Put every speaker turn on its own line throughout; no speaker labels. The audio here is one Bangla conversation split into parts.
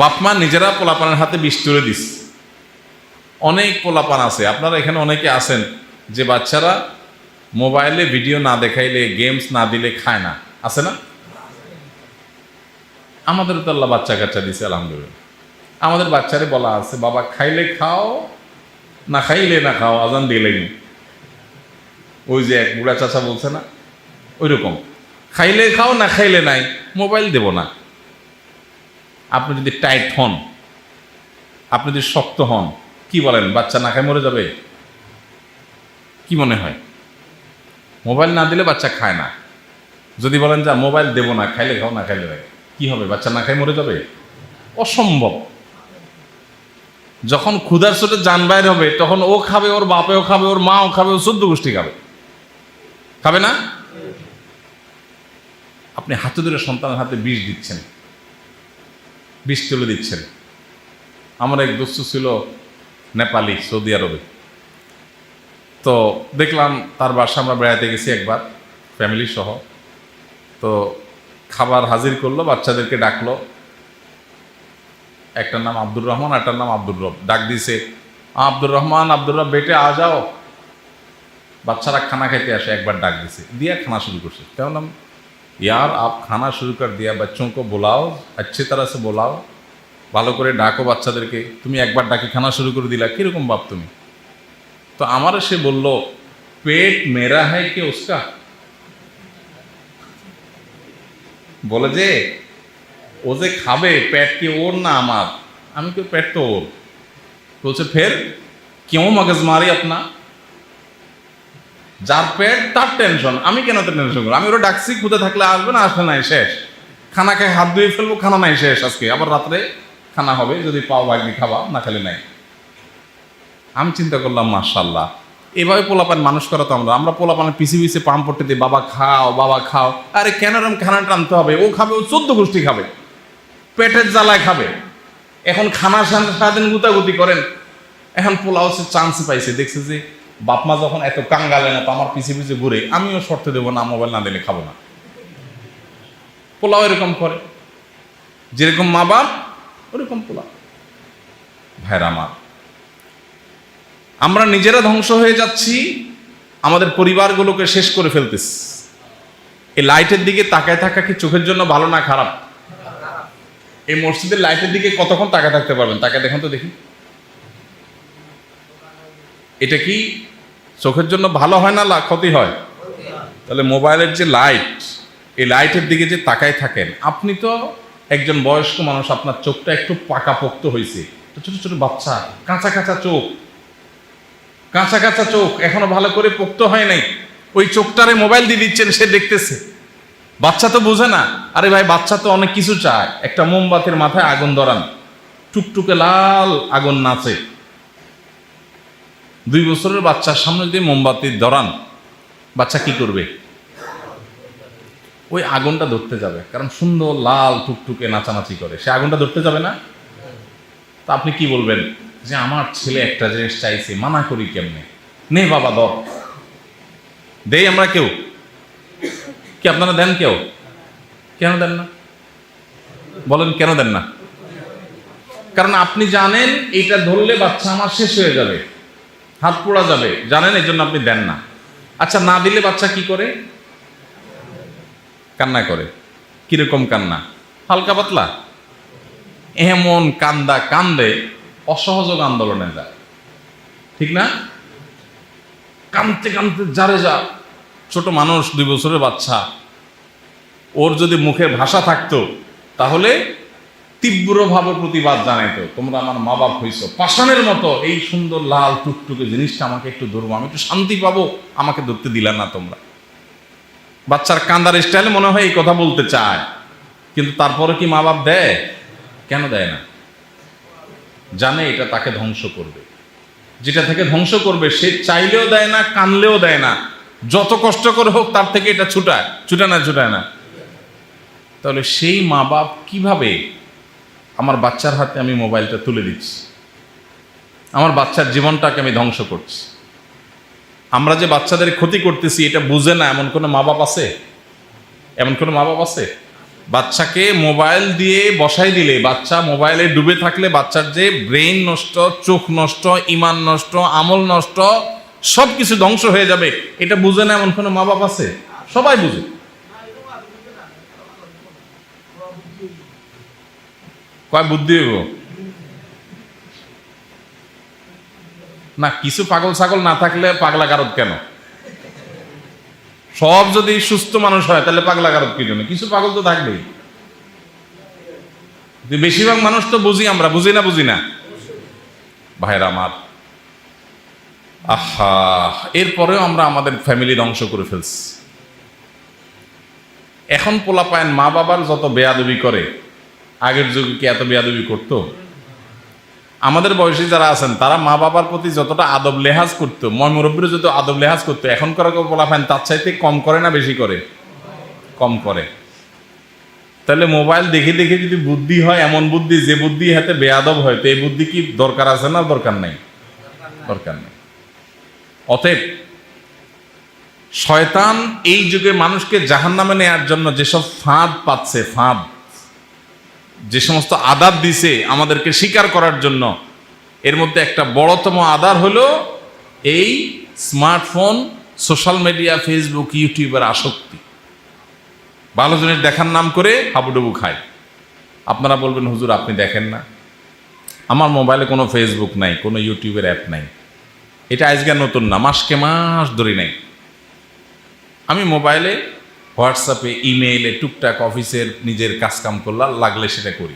বাপ মা নিজেরা পোলাপানের হাতে বিষ তুলে দিস। অনেক পোলাপান আছে। আপনারা এখানে অনেকে আছেন যে বাচ্চারা মোবাইলে ভিডিও না দেখাইলে, গেমস না দিলে খায় না। আছে না? আমাদের তো আল্লাহ বাচ্চা কাচ্চা দিছে, আলহামদুলিল্লাহ। আমাদের বাচ্চারে বলা আছে, বাবা, খাইলে খাও, না খাইলে না খাও, আজান দিলেই ওই যে এক বুড়া চাচা বলছে না ওই রকম খাইলে খাও, না খাইলে নাই, মোবাইল দেব না। আপনি যদি টাইট হন, আপনি যদি শক্ত হন, কি বলেন? বাচ্চা না খায় মরে যাবে? কি মনে হয়? মোবাইল না দিলে বাচ্চা খায় না। যদি বলেন যা মোবাইল দেব না, খাইলে খাও, না খাইলে নাই কি হবে? বাচ্চা না খাই মরে যাবে? অসম্ভব। যখন ক্ষুধার চোটে যান বাইর হবে, তখন ও খাবে, ওর বাপেও খাবে, ওর মাও খাবে, ও চোদ্দ গোষ্ঠী খাবে। খাবে না? আপনি হাতে ধরে সন্তানের হাতে বিষ দিচ্ছেন। বিষ তুলে দিচ্ছেন। আমার এক দোস্ত ছিল নেপালি, সৌদি আরবে। তো দেখলাম তার বাসা আমরা বেড়াতে গেছি একবার ফ্যামিলি সহ। তো খাবার হাজির করল, বাচ্চাদেরকে ডাকলো। একটার নাম আব্দুর রহমান একটার নাম আব্দুর রব। ডাক দিছে আব্দুর রহমান, আব্দুর রব, বেটে আ, যাও। বাচ্চারা খানা খাইতে আসে, একবার ডাক দিছে দিয়ে খানা শুরু করছে। কেমন यार आप खाना शुरू कर दिया बच्चों को बुलाओ अच्छी तरह से बुलाओ ভালো করে ডাকো বাচ্চাদেরকে তুমি একবার ডাকি খানা শুরু করে দিলা কিরকম বাপ তুমি তো আমার সে বলল পেট মেরা হ্যায় কে উসকা বলে যে ও যে খাবে পেট কি ওর না আমার আমি তো পেট তো ওর বলছে ফের কেউ মগজ মারি আপনা যার পেট, তার টেনশন আমি কেন তো টেনশন করব? আমি ওরা ডাকছি খুদে থাকলে আসবে, না আসলে নাই, শেষ। খানা খাই হাত ধুয়ে ফেলব, খানা নাই, শেষ আজকে। আবার রাত্রে খানা হবে, যদি পাও ভাগ্নি খাবা, না খেলে নাই। আমি চিন্তা করলাম মার্শাল্লাহ এভাবে পোলাপান মানুষ করা তো আমরা। আমরা পোলাপানের পিছিয়ে পিছিয়ে পাম পট্টি দিই, বাবা খাও বাবা খাও। আরে কেন এরম খানা টানতে হবে? ও খাবে, ও চোদ্দ গোষ্ঠী খাবে। পেটের জ্বালায় খাবে। এখন সাথে সারাদিন গুতাগুতি করেন। এখন পোলাও সে চান্স পাইছে। দেখছে যে বাপ মা যখন এত কাঙ্গালে না, তো আমার পিছিয়ে পিছিয়ে ঘুরে, আমিও শর্তে দেবো না মোবাইল না দিলে খাব না। পোলাও এরকম করে। যেরকম মা বাপ, ওরকম পোলাও। ভাইরা আমার, আমরা নিজেরা ধ্বংস হয়ে যাচ্ছি, আমাদের পরিবারগুলোকে শেষ করে ফেলতেছি। এই লাইটের দিকে তাকায় থাকা কি চোখের জন্য ভালো না খারাপ? এই মসজিদের লাইটের দিকে কতক্ষণ তাকায় থাকতে পারবেন? তাকায় দেখুন তো দেখি। এটা কি চোখের জন্য ভালো হয় না ক্ষতি হয়? তাহলে মোবাইলের যে লাইট, এই লাইটের দিকে যে তাকায় থাকেন, আপনি তো একজন বয়স্ক মানুষ, আপনার চোখটা একটু পাকাপোক্ত হয়েছে ছোট ছোট বাচ্চা, কাঁচা কাঁচা চোখ, কাঁচা কাঁচা চোখ, এখনও ভালো করে পোক্ত হয় নাই। ওই চোখটারে মোবাইল দিয়ে দিচ্ছেন, সে দেখতেছে। বাচ্চা তো বোঝে না। আরে ভাই, বাচ্চা তো অনেক কিছু চায়। একটা মোমবাতির মাথায় আগুন ধরান। টুকটুকে লাল আগুন নাচে। দুই বছরের বাচ্চার সামনে যদি মোমবাতি ধরান, বাচ্চা কি করবে? ওই আগুনটা ধরতে যাবে, কারণ সুন্দর লাল টুকটুকে নাচানাচি করে। সে আগুনটা ধরতে যাবে না? তা আপনি কি বলবেন? যে আমার ছেলে একটা জিনিস চাইছে, মানা করি কেমনে? নে বাবা, ধর। দেই আমরা কেউ? কি আপনারা দেন কেউ? কেন দেন না? বলেন কেন দেন না? কারণ আপনি জানেন এটা ধরলে বাচ্চা আমার শেষ হয়ে যাবে। হাত পোড়া যাবে। জানেন এই জন্য আপনি দেন না। আচ্ছা না দিলে বাচ্চা কি করে? কান্না করে। কীরকম কান্না? হালকা পাতলা? এমন কান্দা কান্দে অসহযোগ আন্দোলনে যায়। ঠিক না? কানতে কানতে যারে যা। ছোট মানুষ, দুই বছরের বাচ্চা। ওর যদি মুখে ভাষা থাকতো, তাহলে তীব্রভাবে প্রতিবাদ জানাইতো, তোমরা আমার মা বাপ হইছো। পাষাণের মতো এই সুন্দর লাল টুকটুকে জিনিসটা আমাকে একটু ধরবো, আমি একটু শান্তি পাবো, আমাকে ধরতে দিলা না তোমরা। বাচ্চার কান্দার স্টাইলে মনে হয় এই কথা বলতে চায়, কিন্তু তারপরে কি মা বাপ দেয়? কেন দেয় না? জানে এটা তাকে ধ্বংস করবে। যেটা থেকে ধ্বংস করবে, সে চাইলেও দেয় না, কানলেও দেয় না। যত কষ্ট করে হোক, তার থেকে এটা ছুটায় ছুটায় না ছুটায় না। তাহলে সেই মা বাপ কীভাবে আমার বাচ্চার হাতে আমি মোবাইলটা তুলে দিচ্ছি। আমার বাচ্চার জীবনটাকে আমি ধ্বংস করছি। আমরা যে বাচ্চাদের ক্ষতি করতেছি, এটা বুঝে না এমন কোনো মা বাপ আছে? এমন কোনো মা বাপ আছে? বাচ্চাকে মোবাইল দিয়ে বসাই দিলে, বাচ্চা মোবাইলে ডুবে থাকলে, বাচ্চার যে ব্রেন নষ্ট, চোখ নষ্ট, ইমান নষ্ট, আমল নষ্ট সব কিছু ধ্বংস হয়ে যাবে। এটা বুঝে না এমন কোনো মা বাপ আছে? সবাই বুঝে কয় বুদ্ধি হইব? না, কিছু পাগল ছাগল না থাকলে পাগলা কারত কেন? সব যদি সুস্থ মানুষ হয়, তাহলে পাগলা কারত কি জন্য? কিছু পাগল তো থাকবেই। বেশিরভাগ মানুষ তো বুঝি আমরা, বুঝি না বুঝি না? ভাইরা আমার, আহা, এরপরেও আমরা আমাদের ফ্যামিলি ধ্বংস করে ফেলছি। এখন পোলা পায়েন মা বাবার যত বেয়াদবি করে আগের যুগে কি এত বেয়াদবি করতো? আমাদের বয়সী যারা আছেন, তারা মা বাবার প্রতি যতটা আদব লেহাজ করতো ময় মুরব্বীর যত আদব লেহাজ করতো, এখনকার পায়েন তার চাইতে কম করে না বেশি করে? কম করে। তাহলে মোবাইল দেখে দেখে যদি বুদ্ধি হয়, এমন বুদ্ধি, যে বুদ্ধি হাতে বেয়াদব হয়, তো এই বুদ্ধি কি দরকার আছে না দরকার নাই? দরকার নেই। অতএব, শয়তান এই যুগে মানুষকে জাহান নামে নেওয়ার জন্য যেসব ফাঁদ পাচ্ছে, ফাঁদ যে সমস্ত আদার দিছে আমাদেরকে স্বীকার করার জন্য, এর মধ্যে একটা বড়তম আদার হলো এই স্মার্টফোন, সোশ্যাল মিডিয়া, ফেসবুক ইউটিউবের আসক্তি। ভালো জিনিস দেখার নাম করে হাবুডুবু খায়। আপনারা বলবেন, হুজুর, আপনি দেখেন না। আমার মোবাইলে কোনো ফেসবুক নাই, কোনো ইউটিউবের অ্যাপ নাই। এটা আজকে নতুন না, মাসকে মাস ধরে নেই। আমি মোবাইলে হোয়াটসঅ্যাপে, ইমেইলে, টুকটাক অফিসের নিজের কাজকাম করলাম লাগলে সেটা করি।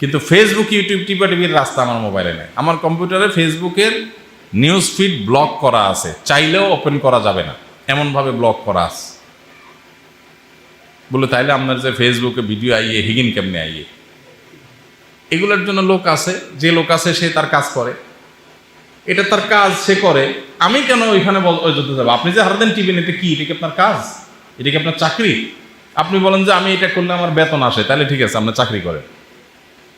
কিন্তু ফেসবুক ইউটিউব টিপা টিভির রাস্তা আমার মোবাইলে নেই। আমার কম্পিউটারে ফেসবুকের নিউজ ফিড ব্লক করা আছে। চাইলেও ওপেন করা যাবে না। এমনভাবে ব্লক করা আছে। বলে তাইলে আপনার যে ফেসবুকে ভিডিও আইয়ে, হিগিন কেমনে আইয়ে? এগুলোর জন্য লোক আছে। যে লোক আছে, সে তার কাজ করে। এটা তার কাজ, সে করে। আমি কেন ওইখানে ওই যেতে যাব? আপনি যে হারাদিন টিভি এটা কি? এটা কি আপনার কাজ? এটা কি আপনার চাকরি? আপনি বলেন যে আমি এটা করলে আমার বেতন আসে, তাহলে ঠিক আছে আপনার চাকরি করেন।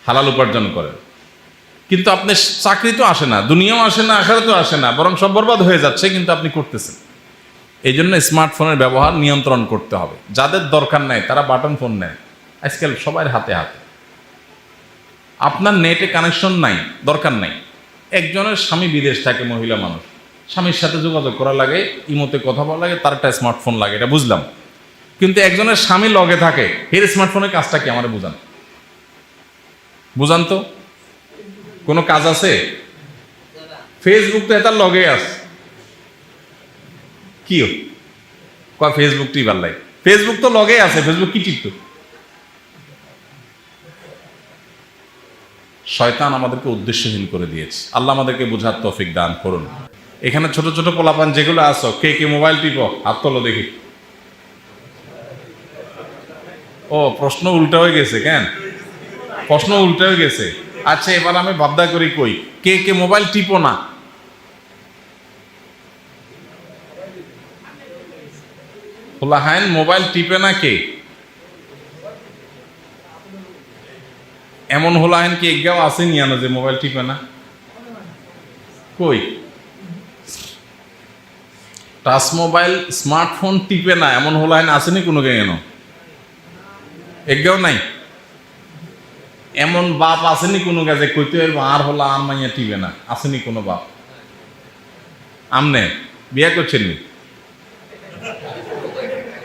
হালাল উপার্জন করেন। কিন্তু আপনি চাকরি তো আসে না, দুনিয়াও আসে না আখারে আসে না, বরং সব বরবাদ হয়ে যাচ্ছে, কিন্তু আপনি করতেছেন। এই জন্য স্মার্টফোনের ব্যবহার নিয়ন্ত্রণ করতে হবে। যাদের দরকার নাই, তারা বাটন ফোন নেয়। আজকাল সবার হাতে হাতে। আপনার নেটে কানেকশন নাই, দরকার নাই। একজনের স্বামী বিদেশ থাকে, মহিলা মানুষ। স্বামীর সাথে যোগাযোগ করা লাগে, ইমোতে কথা বলা লাগে, তার একটা স্মার্টফোন লাগে, এটা বুঝলাম। কিন্তু একজনের স্বামী লগে থাকে এর স্মার্টফোনের কাজটা কি আমার বুঝান? বুঝান তো? কোনো কাজ আছে? ফেসবুক তো এটার লগে আছে। কি ফেসবুক টিপার লাই ফেসবুক তো লগে আছে ফেসবুক কি টিপতো শয়তান আমাদেরকে উদ্দেশ্যহীন করে দিয়েছে। আল্লাহ আমাদেরকে বোঝার তৌফিক দান করুন। এখানে ছোট ছোট পোলাপান যেগুলো আসো কে কে মোবাইল টিপো, হাত তোলো দেখি। ও, প্রশ্ন উল্টা হয়ে গেছে কেন? প্রশ্ন উল্টা হয়ে গেছে। আচ্ছা এবার আমি বাদ্যা করি কই, কে কে মোবাইল টিপো না? হোলাহাইন মোবাইল টিপে না কে? এমন হোলাহাইন কি এগাও আসেনি আনো যে মোবাইল টিপে না? কই? টাচ মোবাইল, স্মার্টফোন টিপে না, এমন হোলাহাইন আসেনি কোনো কেন এগাও নাই। এমন বাপ আসেনি কোনো কাজে কইতে পারব আর হলো আর মাইয়া টিপে না। আসেনি কোনো বাপ। আমনে, বিয়া করছেন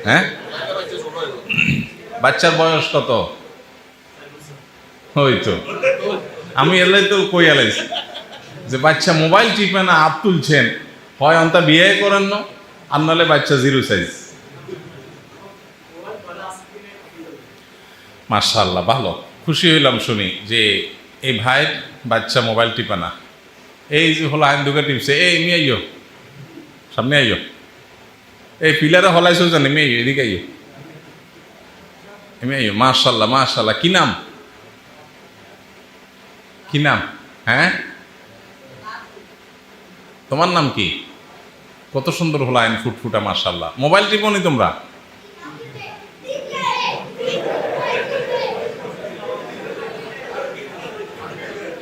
হ্যাঁ? বাচ্চার বয়স কত? ওই তো। আমি এলাই তো কই এলাইছি? যে বাচ্চা মোবাইল টিপে না, হাত তুলছেন হয় অন্তা বিয়ে করেন না, আর নাহলে বাচ্চা জিরো সাইজ মার্শাল্লাহ ভালো। খুশি হইলাম শুনি যে এই ভাই বাচ্চা মোবাইল টিপে না। এই যে হলো আইন দুকে টিপছে, এই মি আইও সামনে আইও এই পিলারে হলাইছো জানি, মেয়ে এদিকে আইও এমনি আইও মার্শাল্লাহ মার্শাল্লাহ কি নাম? কি নাম? হ্যাঁ? তোমার নাম কি? কত সুন্দর হলো আইন ফুটফুটা মার্শাল্লাহ মোবাইল টিপনি তোমরা।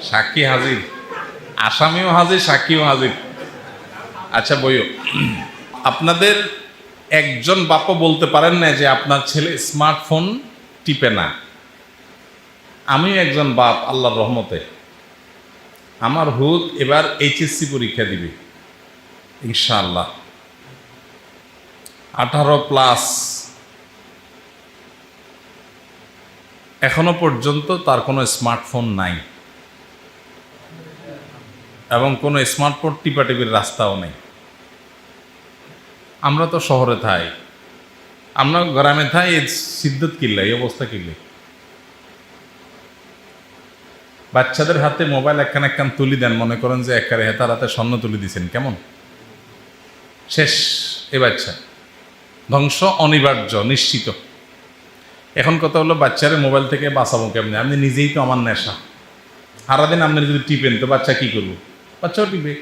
সাক্ষী হাজির। আসামিও হাজির, সাক্ষীও হাজির। আচ্ছা বইও। আপনাদের একজন বাপ্পা বলতে পারেন না যে আপনার ছেলে স্মার্টফোন টিপে না। আমিও একজন বাপ, আল্লাহর রহমতে। আমার হুদ এবার এইচএসসি পরীক্ষা দিবে। ইনশাআল্লাহ। আঠারো প্লাস। এখনও পর্যন্ত তার কোনো স্মার্টফোন নাই। এবং কোনো স্মার্টফোন টিপাটিপির রাস্তাও নেই। আমরা তো শহরে থাই। আমরা গ্রামে থাই, এই সিদ্ধত কিল্লা, এই অবস্থা কিল্লে। বাচ্চাদের হাতে মোবাইল একখান একখান তুলি দেন, মনে করেন যে একবারে হেতার হাতে স্বর্ণ তুলি দিছেন, কেমন? শেষ, এ বাচ্চা। ধ্বংস অনিবার্য, নিশ্চিত। এখন কথা হলো, বাচ্চারে মোবাইল থেকে বাঁচাবো কেমনি? আপনি নিজেই তো আমার নেশা। সারাদিন আপনি যদি টিপেন, তো বাচ্চা কি করব? বাচ্চাও টিপে।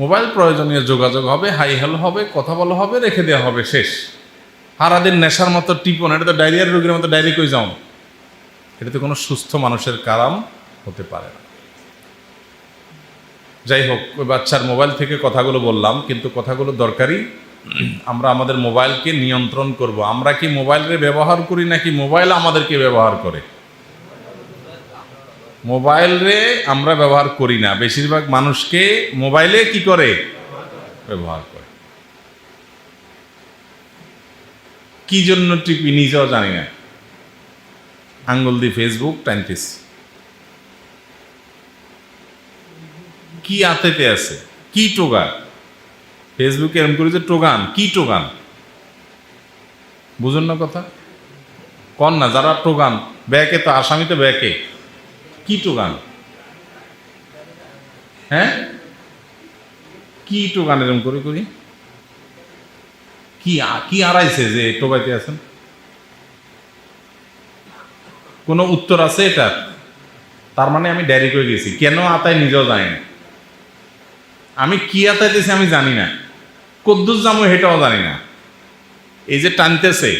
মোবাইল প্রয়োজনীয় যোগাযোগ হবে হাই হ্যালো হবে, কথা বলা হবে, রেখে দেওয়া হবে, শেষ। সারাদিন নেশার মতো টিপন এটা তো ডায়রিয়ার রোগীর মতো ডায়রি কই যাও? এটা তো কোনো সুস্থ মানুষের কারাম হতে পারে না। যাই হোক, ওই বাচ্চার মোবাইল থেকে কথাগুলো বললাম, কিন্তু কথাগুলো দরকারি। আমরা আমাদের মোবাইলকে নিয়ন্ত্রণ করব। আমরা কি মোবাইলের ব্যবহার করি নাকি মোবাইল আমাদেরকে ব্যবহার করে? মোবাইলে আমরা ব্যবহার করি না। বেশিরভাগ মানুষকে মোবাইলে কি করে? ব্যবহার করে। কি জন্য টিপি নিজেও জানি না। আঙ্গুল দিয়ে ফেসবুক টাইনতিস কি আতেতে আছে? কি টোগা ফেসবুকে এরকম করে যে টোগান, কি টোগান? বুঝুন না কথা? কন না, যারা টোগান, ব্যাকে তো আসামি তো ব্যাকে। কি টোগান? হ্যাঁ? কি টোগান এরকম করে করি? কি কি আড়াইছে যে টোকাইতে আছেন? কোনো উত্তর আছে এটা তার মানে আমি ডায়েরি করে গেছি। কেন আতায় নিজেও জানি না আমি কি আতাইতেছি আমি জানি না। কদ্দুস যাব সেটাও জানি না। এই যে টানতেছে,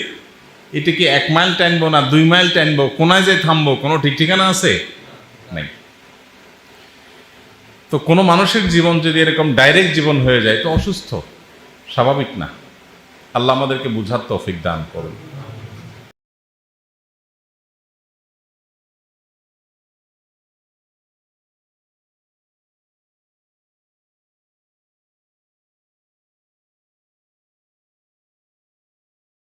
এটা কি এক মাইল টানবো না দুই মাইল টানবো? কোনায় যে থামবো? কোনো ঠিক ঠিকানা আছে? নাই। তো কোনো মানুষের জীবন যদি এরকম ডাইরেক্ট জীবন হয়ে যায়, তো অসুস্থ। স্বাভাবিক না। আল্লাহ আমাদেরকে বুঝার তৌফিক দান করুন।